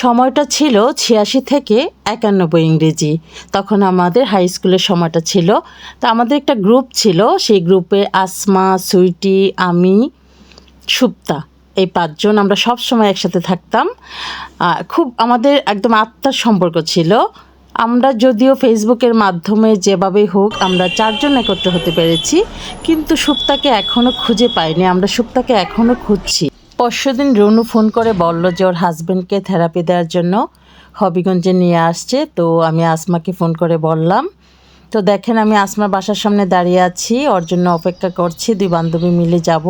সময়টা ছিল ছিয়াশি থেকে একানব্বই ইংরেজি। তখন আমাদের হাই স্কুলের সময়টা ছিল। তো আমাদের একটা গ্রুপ ছিল, সেই গ্রুপে আসমা, সুইটি, আমি, সুপ্তা এই পাঁচজন আমরা সব সময় একসাথে থাকতাম। খুব আমাদের একদম আত্মার সম্পর্ক ছিল। আমরা যদিও ফেসবুকের মাধ্যমে যেভাবেই হোক আমরা চারজন একত্র হতে পেরেছি, কিন্তু সুপ্তাকে এখনও খুঁজে পাইনি। আমরা সুপ্তাকে এখনও খুঁজছি। পরশুদিন রনু ফোন করে বলল যে ওর হাজব্যান্ডকে থেরাপি দেওয়ার জন্য হবিগঞ্জে নিয়ে আসছে। তো আমি আসমাকে ফোন করে বললাম, তো দেখেন আমি আসমার বাসার সামনে দাঁড়িয়ে আছি, ওর জন্য অপেক্ষা করছি, দুই বান্ধবী মিলে যাব।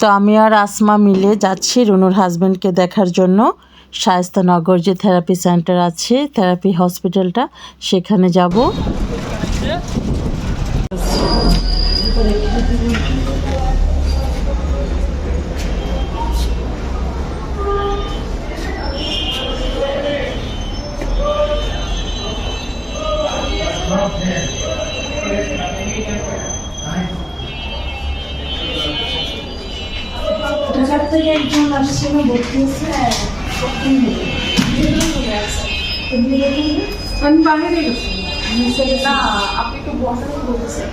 তো আমি আর আসমা মিলে যাচ্ছি রুনুর হাজব্যান্ডকে দেখার জন্য। শায়স্তানগর যে থেরাপি সেন্টার আছে থেরাপি হসপিটালটা সেখানে যাব। ঢাকার থেকে আমি বাইরে গেছি না আপনি তো বলতেছেন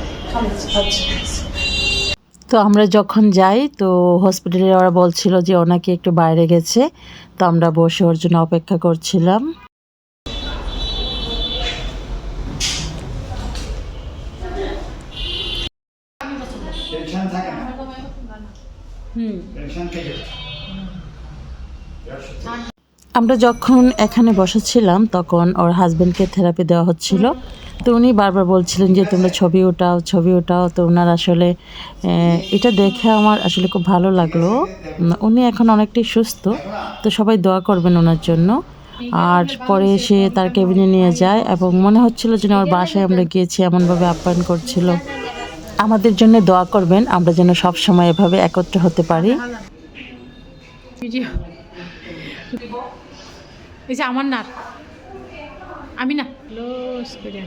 আচ্ছা তো আমরা যখন যাই তো হসপিটালে ওরা বলছিল যে ওনাকে একটু বাইরে গেছে। তো আমরা বসে ওর জন্য অপেক্ষা করছিলাম। টেনশন আমরা যখন এখানে বসেছিলাম, তখন ওর হাজব্যান্ডকে থেরাপি দেওয়া হচ্ছিল। তো উনি বারবার বলছিলেন যে, তোমরা ছবি ওঠাও ছবি ওঠাও তো ওনার আসলে এটা দেখে আমার আসলে খুব ভালো লাগল। উনি এখন অনেকটাই সুস্থ, তো সবাই দোয়া করবেন ওনার জন্য। আর পরে এসে তার কেবিনে নিয়ে যায় এবং মনে হচ্ছিল যেন ওর বাসায় আমরা গিয়েছি, এমনভাবে আপ্যায়ন করছিল। আমাদের জন্য দোয়া করবেন, আমরা যেন সব সময় এভাবে একত্র হতে পারি। এই যে আমার না আমি না। ক্লোজ করে